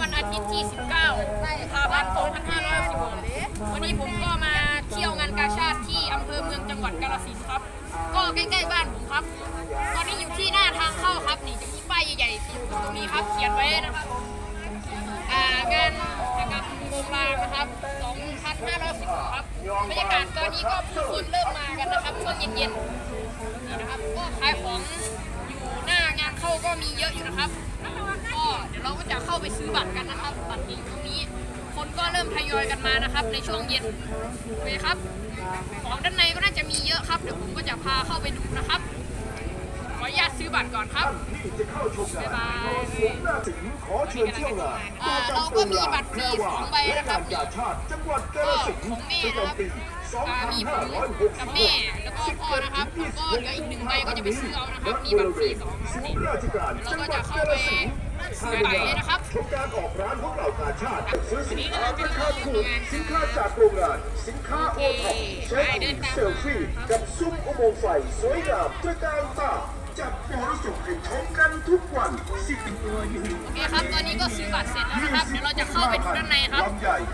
วันอาทิตย์ที่ 19กุมภาพัน2516วันนี้ผมก็มาเที่ยวงานกาชาติที่อำเภอเมืองจังหวัดกาฬสินธุ์ครับ ก็ใกล้ๆบ้านผมครับ ตอนนี้อยู่ที่หน้าทางเข้าครับนี่จะมีป้ายใหญ่ๆที่อยู่ตรงนี้ครับเขียนไว้นะครับอ่างานนะครับโรงรางนะครับ2,510ครับบรรยากาศตอนนี้ก็ผู้คนเริ่มมากันนะครับช่วงเย็นๆนี่นะครับก็ขายของ มีเยอะอยู่นะครับก็เดี๋ยวเราก็จะเข้าไปซื้อบัตรกันนะครับ บัตรนี้ตรงนี้ คนก็เริ่มทยอยกันมานะครับ ในช่วงเย็นโอเคครับ ของด้านในก็น่าจะมีเยอะครับ เดี๋ยวผมก็จะพาเข้าไปดูนะครับ ขออนุญาตซื้อบัตรก่อนครับที่จะเข้าชมงานบ๊ายบายสวมหน้าสิงห์ขอเชิญเที่ยวงานอ่าเราก็มีบัตรฟรีสองใบนะครับและงานกาชาติจังหวัดกาฬสินธุ์ของแม่ประนะครับจำปีอ่ามีผมกับแม่แล้วก็ เหลืออีกหนึ่งใบก็จะไปซื้อเอานะครับนี่บัตรฟรีสองศูนี่ราชการเราจังก็หวัจะดเข้ากาไปฬสินธุ์ซื้อบัตรเลยนะครับการออกร้านของเหล่ากาชาติซื้อสินค้าราคาถูกสินค้าจากโรงงาน สินค้าโอท็อปเช็คอินเซลฟี่กับซุ้มอุโมงค์ไฟสวยงามตระการตาจัดโปรสุขให้ชมกันทุกวันสิบโอเคครับ ตอนนี้ก็ซื้อบัตรเสร็จแล้วนะครับ เดี๋ยวเราจะเข้าไปดูด้านในครับ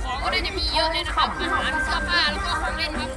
ของก็น่าจะมีเยอะเลยนะครับอาหารเสื้อผ้าแล้วก็ของเล่นครับ